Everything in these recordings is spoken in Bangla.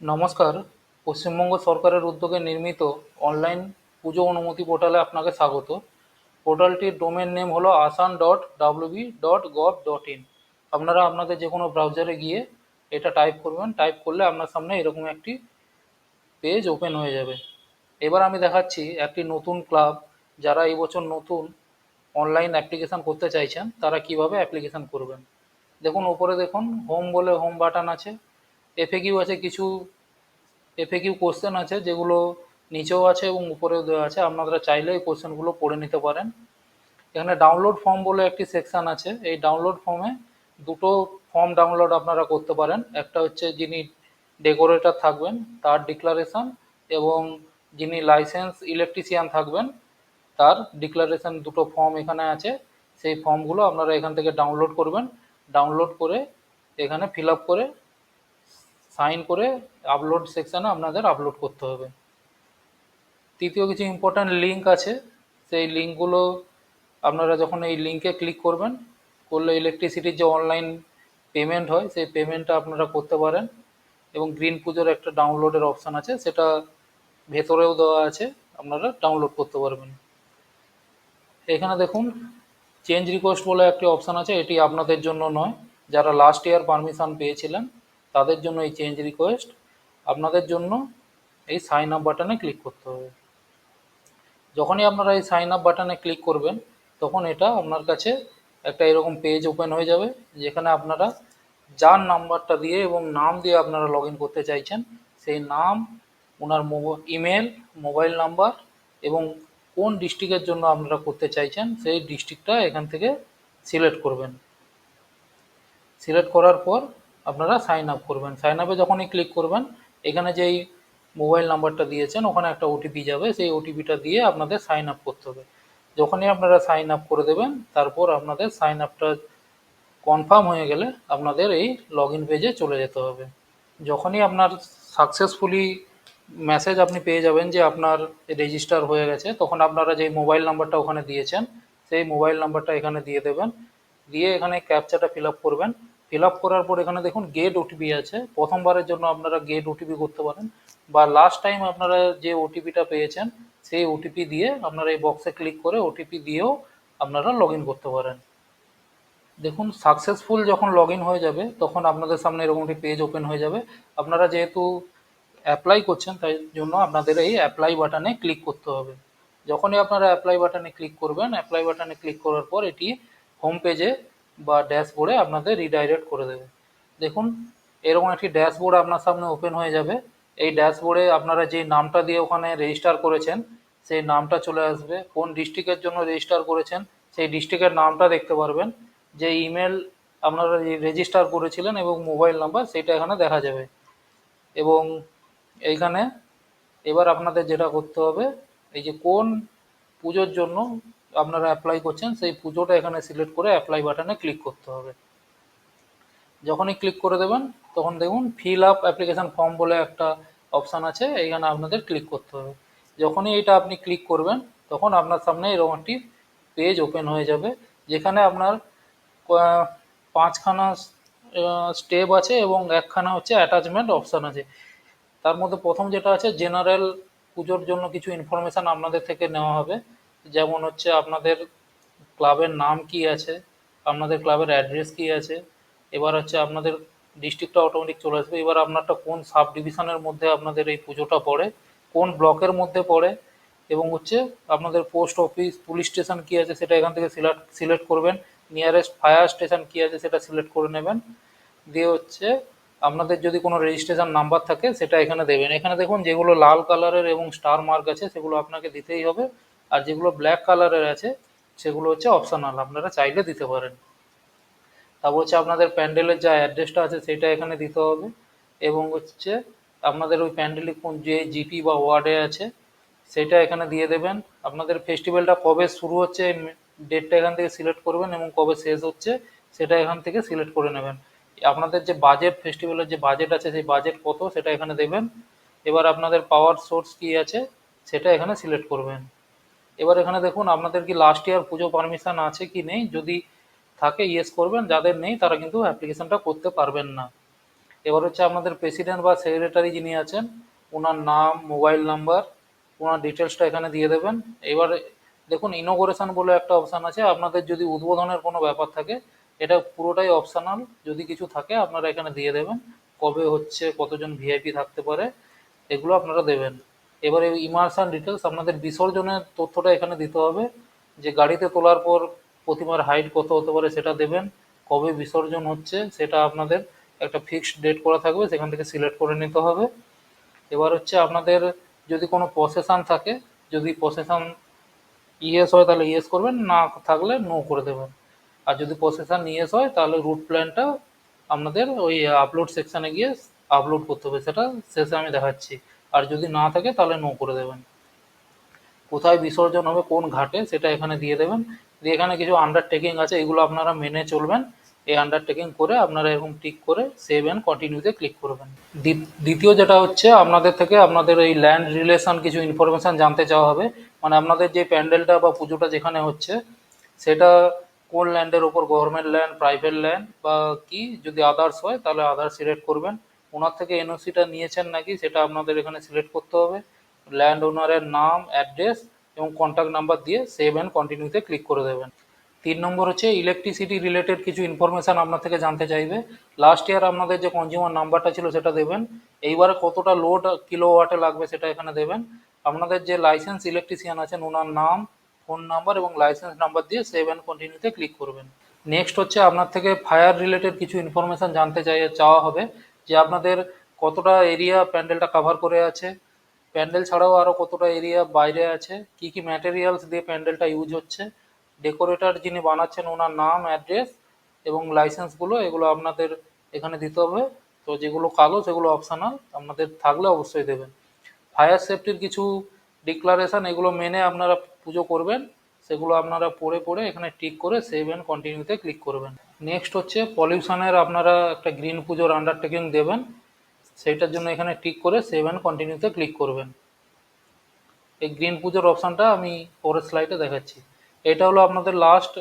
নমস্কার। পশ্চিমবঙ্গ সরকারের উদ্যোগে নির্মিত অনলাইন পুজো অনুমতি পোর্টালে আপনাকে স্বাগত। পোর্টালটির ডোমেন নেম হলো আসান dot WB dot gov dot in. আপনারা আপনাদের যে কোনো ব্রাউজারে গিয়ে এটা টাইপ করবেন। টাইপ করলে আপনার সামনে এরকম একটি পেজ ওপেন হয়ে যাবে। এবার আমি দেখাচ্ছি একটি নতুন ক্লাব। যারা এই বছর নতুন অনলাইন অ্যাপ্লিকেশান করতে চাইছেন, তারা কীভাবে অ্যাপ্লিকেশান করবেন। দেখুন, উপরে দেখুন, হোম বলে হোম বাটন আছে। এফএকিউ আছে, কিছু এফএকিউ কোশ্চেন আছে যেগুলো নিচেও আছে এবং উপরেও দেওয়া আছে। আপনারা চাইলে এই কোশ্চেনগুলো পড়ে নিতে পারেন। এখানে ডাউনলোড ফর্ম বলে একটি সেকশন আছে। এই ডাউনলোড ফর্মে দুটো ফর্ম ডাউনলোড আপনারা করতে পারেন। একটা হচ্ছে যিনি ডেকোরেটর থাকবেন, তার ডিক্লারেশন এবং যিনি লাইসেন্স ইলেকট্রিশিয়ান থাকবেন, তার ডিক্লারেশন দুটো ফর্ম এখানে আছে। সেই ফর্মগুলো আপনারা এখান থেকে ডাউনলোড করবেন। ডাউনলোড করে এখানে ফিল করে সাইন করে আপলোড সেকশানে আপনাদের আপলোড করতে হবে। তৃতীয় কিছু ইম্পর্ট্যান্ট লিঙ্ক আছে, সেই লিঙ্কগুলো আপনারা যখন এই লিঙ্কে ক্লিক করবেন, করলে ইলেকট্রিসিটির যে অনলাইন পেমেন্ট হয়, সেই পেমেন্টটা আপনারা করতে পারেন এবং গ্রিন পুজোর একটা ডাউনলোডের অপশান আছে, সেটা ভেতরেও দেওয়া আছে, আপনারা ডাউনলোড করতে পারবেন। এখানে দেখুন চেঞ্জ রিকোয়েস্ট বলে একটি অপশান আছে, এটি আপনাদের জন্য নয়, যারা লাস্ট ইয়ার পারমিশন পেয়েছিলেন তাদের জন্য এই চেঞ্জ রিকোয়েস্ট আপনাদের জন্য এই সাইন আপ বাটনে ক্লিক করতে হবে। যখনই আপনারা এই সাইন আপ বাটনে ক্লিক করবেন, তখন এটা আপনার কাছে একটা এরকম পেজ ওপেন হয়ে যাবে, যেখানে আপনারা যার নাম্বারটা দিয়ে এবং নাম দিয়ে আপনারা লগ করতে চাইছেন, সেই নাম, ওনার ইমেল মোবাইল নাম্বার এবং কোন ডিস্ট্রিক্টের জন্য আপনারা করতে চাইছেন, সেই ডিস্ট্রিক্টটা এখান থেকে সিলেক্ট করবেন। সিলেক্ট করার পর আপনারা সাইন আপ করবেন। সাইন আপে যখনই ক্লিক করবেন, এখানে যেই মোবাইল নাম্বারটা দিয়েছেন, ওখানে একটা ওটিপি যাবে। সেই ওটিপিটা দিয়ে আপনাদের সাইন আপ করতে হবে। যখনই আপনারা সাইন আপ করে দেবেন, তারপর আপনাদের সাইন আপটা কনফার্ম হয়ে গেলে আপনাদের এই লগ ইন পেজে চলে যেতে হবে। যখনই আপনার সাকসেসফুলি মেসেজ আপনি পেয়ে যাবেন যে আপনার রেজিস্টার হয়ে গেছে, তখন আপনারা যেই মোবাইল নাম্বারটা ওখানে দিয়েছেন, সেই মোবাইল নাম্বারটা এখানে দিয়ে দেবেন। দিয়ে এখানে ক্যাপচাটা ফিল আপ করবেন। ফিল আপ করার পর এখানে দেখুন গেট ওটিপি আছে। প্রথমবারের জন্য আপনারা গেট ওটিপি করতে পারেন। বা লাস্ট টাইম আপনারা যে ওটিপিটা পেয়েছেন, সেই ওটিপি দিয়ে আপনারা এই বক্সে ক্লিক করে ওটিপি দিয়েও আপনারা লগ করতে পারেন। দেখুন সাকসেসফুল যখন লগ হয়ে যাবে, তখন আপনাদের সামনে এরকম একটি পেজ ওপেন হয়ে যাবে। আপনারা যেহেতু অ্যাপ্লাই করছেন, তাই জন্য আপনাদের এই অ্যাপ্লাই বাটনে ক্লিক করতে হবে। যখনই আপনারা অ্যাপ্লাই বাটনে ক্লিক করবেন অ্যাপ্লাই বাটনে ক্লিক করার পর এটি হোম পেজে বা ড্যাশবোর্ডে আপনাদের রিডাইরেক্ট করে দেবে। দেখুন, এরকম একটি ড্যাশবোর্ড আপনার সামনে ওপেন হয়ে যাবে। এই ড্যাশবোর্ডে আপনারা যে নামটা দিয়ে ওখানে রেজিস্টার করেছেন, সেই নামটা চলে আসবে। কোন ডিস্ট্রিক্টের জন্য রেজিস্টার করেছেন, সেই ডিস্ট্রিক্টের নামটা দেখতে পারবেন। যে ইমেল আপনারা রেজিস্টার করেছিলেন এবং মোবাইল নাম্বার সেটা এখানে দেখা যাবে। এবং এইখানে এবার আপনাদের যেটা করতে হবে, এই যে কোন পুজোর জন্য আপনারা অ্যাপ্লাই করছেন, সেই পুজোটা এখানে সিলেক্ট করে অ্যাপ্লাই বাটনে ক্লিক করতে হবে। যখনই ক্লিক করে দেবেন, তখন দেখুন ফিল আপ অ্যাপ্লিকেশান ফর্ম বলে একটা অপশান আছে, এইখানে আপনাদের ক্লিক করতে হবে। যখনই এটা আপনি ক্লিক করবেন, তখন আপনার সামনে এরকম একটি পেজ ওপেন হয়ে যাবে, যেখানে আপনার পাঁচখানা স্টেপ আছে এবং একখানা হচ্ছে অ্যাটাচমেন্ট অপশান আছে। তার মধ্যে প্রথম যেটা আছে জেনারেল পুজোর জন্য কিছু ইনফরমেশান আপনাদের থেকে নেওয়া হবে। যেমন হচ্ছে আপনাদের ক্লাবের নাম কি আছে, আপনাদের ক্লাবের অ্যাড্রেস কি আছে, এবার হচ্ছে আপনাদের ডিস্ট্রিক্টটা অটোমেটিক চলে আসবে, এবার আপনারটা কোন সাব ডিভিশনের মধ্যে আপনাদের এই পুজোটা পড়ে, কোন ব্লকের মধ্যে পড়ে, এবং হচ্ছে আপনাদের পোস্ট অফিস, পুলিশ স্টেশন কী আছে সেটা এখান থেকে সিলেক্ট সিলেক্ট করবেন নিয়ারেস্ট ফায়ার স্টেশন কী আছে সেটা সিলেক্ট করে নেবেন, দিয়ে হচ্ছে আপনাদের যদি কোনো রেজিস্ট্রেশন নাম্বার থাকে সেটা এখানে দেবেন, এখানে দেখুন যেগুলো লাল কালারের এবং স্টার মার্ক আছে সেগুলো আপনাকে দিতেই হবে আর যেগুলো ব্ল্যাক কালারের আছে, সেগুলো হচ্ছে অপশনাল আপনারা চাইলে দিতে পারেন। তারপর হচ্ছে আপনাদের প্যান্ডেলের যা অ্যাড্রেসটা আছে, সেটা এখানে দিতে হবে। এবং হচ্ছে আপনাদের ওই প্যান্ডেলে কোন যে জিপি বা ওয়ার্ডে আছে, সেটা এখানে দিয়ে দেবেন। আপনাদের ফেস্টিভ্যালটা কবে শুরু হচ্ছে ডেটটা এখান থেকে সিলেক্ট করবেন এবং কবে শেষ হচ্ছে, সেটা এখান থেকে সিলেক্ট করে নেবেন। আপনাদের যে বাজেট ফেস্টিভ্যালের যে বাজেট আছে, সেই বাজেট কত, সেটা এখানে দেবেন। এবার আপনাদের পাওয়ার সোর্স কী আছে, সেটা এখানে সিলেক্ট করবেন। এবার এখানে দেখুন, আপনাদের কি লাস্ট ইয়ার পুজো পারমিশন আছে কি নেই? যদি থাকে ইয়েস করবেন। যাদের নেই, তারা কিন্তু অ্যাপ্লিকেশনটা করতে পারবেন না। এবার হচ্ছে আপনাদের প্রেসিডেন্ট বা সেক্রেটারি যিনি আছেন ওনার নাম মোবাইল নাম্বার ওনার ডিটেলসটা এখানে দিয়ে দেবেন। এবার দেখুন ইনোগ্রেশন বলে একটা অপশান আছে। আপনাদের যদি উদ্বোধনের কোনো ব্যাপার থাকে, এটা পুরোটাই অপশনাল যদি কিছু থাকে, আপনারা এখানে দিয়ে দেবেন। কবে হচ্ছে, কতজন ভিআইপি থাকতে পারে, এগুলো আপনারা দেবেন। এবারে ইমার্শন ডিটেলস আপনাদের বিসর্জনের তথ্যটা এখানে দিতে হবে, যে গাড়িতে তোলার পর প্রতিমার হাইট কত হতে পারে সেটা দেবেন, কবে বিসর্জন হচ্ছে সেটা আপনাদের একটা ফিক্সড ডেট করা থাকবে, সেখান থেকে সিলেক্ট করে নিতে হবে। এবার হচ্ছে আপনাদের যদি কোনো প্রসেশন থাকে, যদি প্রসেশন ইয়েস হয় তাহলে ইয়েস করবেন, না থাকলে নো করে দেবেন। আর যদি প্রসেশন ইয়েস হয় তাহলে রুট প্ল্যানটা আপনাদের ওই আপলোড সেকশানে গিয়ে আপলোড করতে হবে, সেটা শেষে আমি দেখাচ্ছি। আর যদি না থাকে তাহলে নো করে দেবেন। কোথায় বিসর্জন হবে, কোন ঘাটে, সেটা এখানে দিয়ে দেবেন। দিয়ে এখানে কিছু আন্ডারটেকিং আছে, এগুলো আপনারা মেনে চলবেন। এই আন্ডারটেকিং করে আপনারা এরকম টিক করে সেভ অ্যান্ড কন্টিনিউতে ক্লিক করবেন। দ্বি- দ্বিতীয় যেটা হচ্ছে, আপনাদের থেকে আপনাদের এই ল্যান্ড রিলেশন কিছু ইনফরমেশান জানতে চাওয়া হবে। মানে আপনাদের যে প্যান্ডেলটা বা পুজোটা যেখানে হচ্ছে, সেটা কোন ল্যান্ডের ওপর গভর্নমেন্ট ল্যান্ড প্রাইভেট ল্যান্ড বা কি, যদি আদার্স হয়, তাহলে আদার্স সিলেক্ট করবেন। ওনার থেকে এনওসিটা নিয়েছেন নাকি, সেটা আপনাদের এখানে সিলেক্ট করতে হবে। ল্যান্ড ওনারের নাম অ্যাড্রেস এবং কন্ট্যাক্ট নাম্বার দিয়ে সেভ অ্যান্ড কন্টিনিউতে ক্লিক করে দেবেন। তিন নম্বর হচ্ছে ইলেকট্রিসিটি রিলেটেড কিছু ইনফরমেশান আপনার থেকে জানতে চাইবে। লাস্ট ইয়ার আপনাদের যে কনজিউমার নাম্বারটা ছিল সেটা দেবেন। এইবারে কতটা লোড কিলো ওয়াটে লাগবে সেটা এখানে দেবেন। আপনাদের যে লাইসেন্স ইলেকট্রিশিয়ান আছেন, ওনার নাম ফোন নাম্বার এবং লাইসেন্স নাম্বার দিয়ে সেভ অ্যান্ড কন্টিনিউতে ক্লিক করবেন। নেক্সট হচ্ছে আপনার থেকে ফায়ার রিলেটেড কিছু ইনফরমেশান জানতে চাই, চাওয়া হবে। যে আপনাদের কতটা এরিয়া প্যান্ডেলটা কভার করে আছে প্যান্ডেল ছাড়াও আরও কতটা এরিয়া বাইরে আছে, কি কি ম্যাটেরিয়ালস দিয়ে প্যান্ডেলটা ইউজ হচ্ছে ডেকোরেটর যিনি বানাচ্ছেন ওনার নাম অ্যাড্রেস এবং লাইসেন্সগুলো এগুলো আপনাদের এখানে দিতে হবে। তো যেগুলো কালো, সেগুলো অপশনাল আপনাদের থাকলে অবশ্যই দেবেন। ফায়ার সেফটির কিছু ডিক্লারেশন এগুলো মেনে আপনারা পুজো করবেন, সেগুলো আপনারা পড়ে পড়ে এখানে টিক করে সেভ অ্যান্ড কন্টিনিউতে ক্লিক করবেন। নেক্সট হচ্ছে পলিউশনের আপনারা একটা গ্রিন পুজোর আন্ডারটেকিং দেবেন। সেইটার জন্য এখানে টিক করে সেভ অ্যান্ড কন্টিনিউতে ক্লিক করবেন। এই গ্রিন পুজোর অপশানটা আমি পরের স্লাইডে দেখাচ্ছি। এটা হলো আপনাদের লাস্ট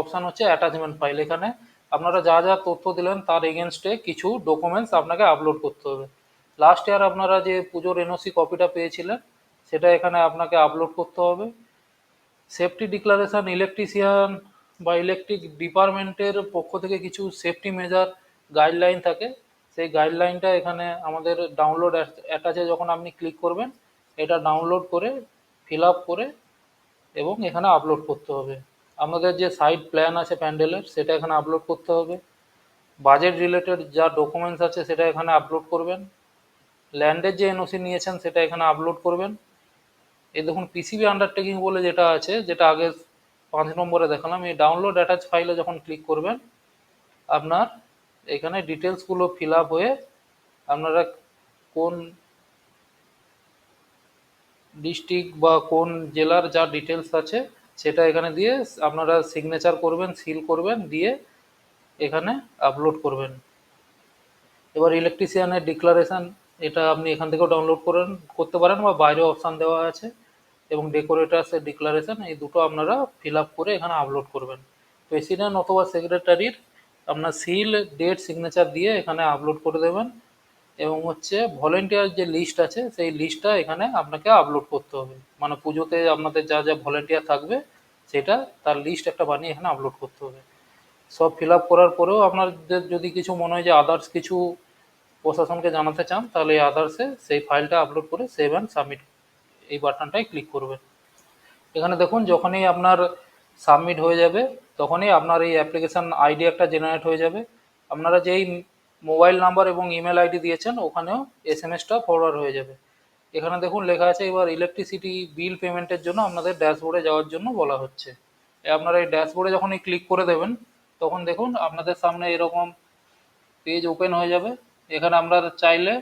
অপশান হচ্ছে অ্যাটাচমেন্ট ফাইল এখানে আপনারা যা যা তথ্য দিলেন তার এগেনস্টে কিছু ডকুমেন্টস আপনাকে আপলোড করতে হবে। লাস্ট ইয়ার আপনারা যে পুজোর এনওসি কপিটা পেয়েছিলেন, সেটা এখানে আপনাকে আপলোড করতে হবে। সেফটি ডিক্লারেশন ইলেকট্রিশিয়ান বা ইলেকট্রিক ডিপার্টমেন্টের পক্ষ থেকে কিছু সেফটি মেজার গাইডলাইন থাকে, সেই গাইডলাইনটা এখানে আমাদের ডাউনলোড অ্যাটাচে যখন আপনি ক্লিক করবেন, এটা ডাউনলোড করে ফিল আপ করে এবং এখানে আপলোড করতে হবে। আমাদের যে সাইট প্ল্যান আছে প্যান্ডেলের, সেটা এখানে আপলোড করতে হবে। বাজেট রিলেটেড যা ডকুমেন্টস আছে, সেটা এখানে আপলোড করবেন। ল্যান্ডের যে এনওসি নিয়েছেন, সেটা এখানে আপলোড করবেন। এই দেখুন পিসিবি আন্ডারটেকিং বলে যেটা আছে, যেটা আগে পাঁচ নম্বরে দেখালাম, এই ডাউনলোড অ্যাটাচ ফাইলে যখন ক্লিক করবেন, আপনার এখানে ডিটেলসগুলো ফিল আপ হয়ে আপনারা কোন ডিস্ট্রিক্ট বা কোন জেলার যা ডিটেলস আছে, সেটা এখানে দিয়ে আপনারা সিগনেচার করবেন সিল করবেন, দিয়ে এখানে আপলোড করবেন। এবার ইলেকট্রিশিয়ানের ডিক্লারেশন এটা আপনি এখান থেকেও ডাউনলোড করেন, করতে পারেন বা বাইরে অপশান দেওয়া আছে। এবং ডেকোরেটার্সের ডিক্লারেশন এই দুটো আপনারা ফিল আপ করে এখানে আপলোড করবেন। প্রেসিডেন্ট অথবা সেক্রেটারির আপনার সিল ডেট সিগনেচার দিয়ে এখানে আপলোড করে দেবেন। এবং হচ্ছে ভলেন্টিয়ার যে লিস্ট আছে, সেই লিস্টটা এখানে আপনাকে আপলোড করতে হবে। মানে পুজোতে আপনাদের যা যা ভলেন্টিয়ার থাকবে, সেটা তার লিস্ট একটা বানিয়ে এখানে আপলোড করতে হবে। সব ফিল আপ করার পরেও আপনাদের যদি কিছু মনে হয় যে আদার্স কিছু প্রশাসনকে জানাতে চান, তাহলে আদার্সে সেই ফাইলটা আপলোড করে সেভ অ্যান্ড সাবমিট এই বাটনটায় ক্লিক করবেন এখানে দেখুন, যখনই আপনার সাবমিট হয়ে যাবে, তখনই আপনার এই অ্যাপ্লিকেশান আইডি একটা জেনারেট হয়ে যাবে। আপনারা যেই মোবাইল নাম্বার এবং ইমেল আইডি দিয়েছেন, ওখানেও এস এম এসটা ফরওয়ার্ড হয়ে যাবে। এখানে দেখুন, লেখা আছে এবার ইলেকট্রিসিটি বিল পেমেন্টের জন্য আপনাদের ড্যাশবোর্ডে যাওয়ার জন্য বলা হচ্ছে। আপনারা এই ড্যাশবোর্ডে যখনই ক্লিক করে দেবেন, তখন দেখুন, আপনাদের সামনে এরকম পেজ ওপেন হয়ে যাবে। এখানে আপনারা চাইলে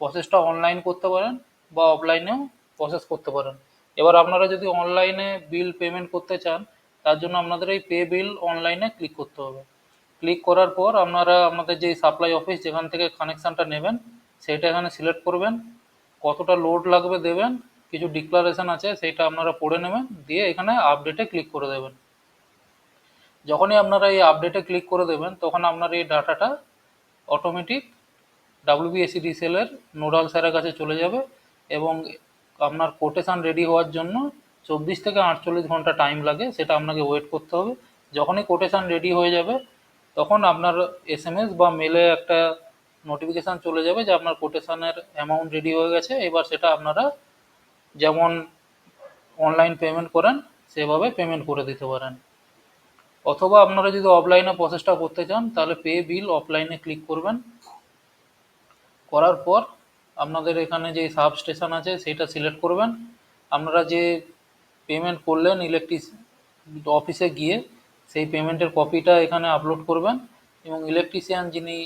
প্রসেসটা অনলাইন করতে পারেন বা অফলাইনেও প্রসেস করতে পারেন। এবার আপনারা যদি অনলাইনে বিল পেমেন্ট করতে চান, তার জন্য আপনাদের এই পে বিল অনলাইনে ক্লিক করতে হবে। ক্লিক করার পর আপনারা আপনাদের যে সাপ্লাই অফিস যেখান থেকে কানেকশানটা নেবেন, সেইটা এখানে সিলেক্ট করবেন। কতটা লোড লাগবে দেবেন, কিছু ডিক্লারেশন আছে, সেইটা আপনারা পড়ে নেবেন, দিয়ে এখানে আপডেটে ক্লিক করে দেবেন। যখনই আপনারা এই আপডেটে ক্লিক করে দেবেন, তখন আপনার এই ডাটাটা অটোমেটিক ডাব্লিউবিএসিডিসিএল এর নোডাল স্যারের কাছে চলে যাবে এবং আপনার কোটেশান রেডি হওয়ার জন্য চব্বিশ থেকে আটচল্লিশ ঘণ্টা টাইম লাগে, সেটা আপনাকে ওয়েট করতে হবে। যখনই কোটেশান রেডি হয়ে যাবে, তখন আপনার এসএমএস বা মেলে একটা নোটিফিকেশান চলে যাবে যে আপনার কোটেশানের অ্যামাউন্ট রেডি হয়ে গেছে। এবার সেটা আপনারা যেমন অনলাইন পেমেন্ট করেন, সেভাবে পেমেন্ট করে দিতে পারেন। অথবা আপনারা যদি অফলাইনে প্রসেসটা করতে চান, তাহলে পে বিল অফলাইনে ক্লিক করবেন। করার পর আপনাদের এখানে যে সাব স্টেশন আছে, সেটা সিলেক্ট করবেন। আপনারা যে পেমেন্ট করলেন ইলেকট্রিক অফিসে গিয়ে, সেই পেমেন্টের কপিটা এখানে আপলোড করবেন এবং ইলেকট্রিশিয়ান যিনি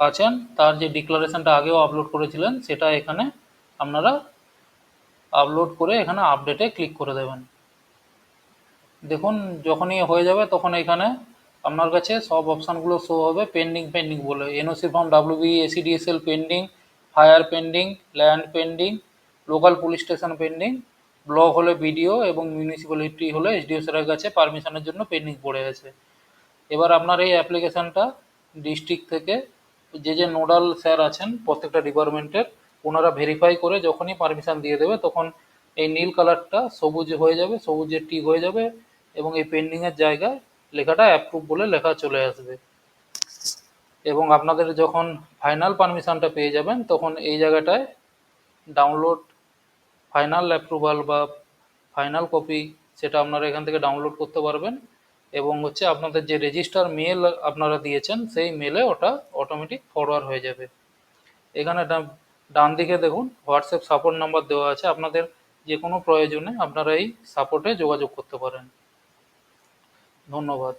আছেন, তার যে ডিক্লারেশনটা আগেও আপলোড করেছিলেন, সেটা এখানে আপনারা আপলোড করে এখানে আপডেটে ক্লিক করে দেবেন। দেখুন, যখনই হয়ে যাবে, তখন এখানে আপনার কাছে সব অপশানগুলো শো হবে পেন্ডিং পেন্ডিং বলে। NOC form WB ACDSL pending fire pending, land pending, local police station pending, block হলে বিডিও এবং মিউনিসিপ্যালিটি হলে এসডিও স্যারের কাছে পারমিশনের জন্য পেন্ডিং পড়ে আছে এবার আপনার এই অ্যাপ্লিকেশানটা ডিস্ট্রিক্ট থেকে যে যে নোডাল স্যার আছেন প্রত্যেকটা ডিপার্টমেন্টের, ওনারা ভেরিফাই করে যখনই পারমিশন দিয়ে দেবে তখন এই নীল কালারটা সবুজ হয়ে যাবে, সবুজের টিক হয়ে যাবে এবং এই পেন্ডিংয়ের জায়গায় লেখাটা অ্যাপ্রুভ বলে লেখা চলে আসবে। এবং আপনাদের যখন ফাইনাল পারমিশনটা পেয়ে যাবেন, তখন এই জায়গাটায় ডাউনলোড ফাইনাল অ্যাপ্রুভাল বা ফাইনাল কপি সেটা আপনারা এখান থেকে ডাউনলোড করতে পারবেন এবং হচ্ছে আপনাদের যে রেজিস্টার মেল আপনারা দিয়েছেন, সেই মেলে ওটা অটোমেটিক ফরওয়ার্ড হয়ে যাবে। এখানে ডান দিকে দেখুন হোয়াটসঅ্যাপ সাপোর্ট নাম্বার দেওয়া আছে। আপনাদের যে কোনো প্রয়োজনে আপনারা এই সাপোর্টে যোগাযোগ করতে পারেন। ধন্যবাদ।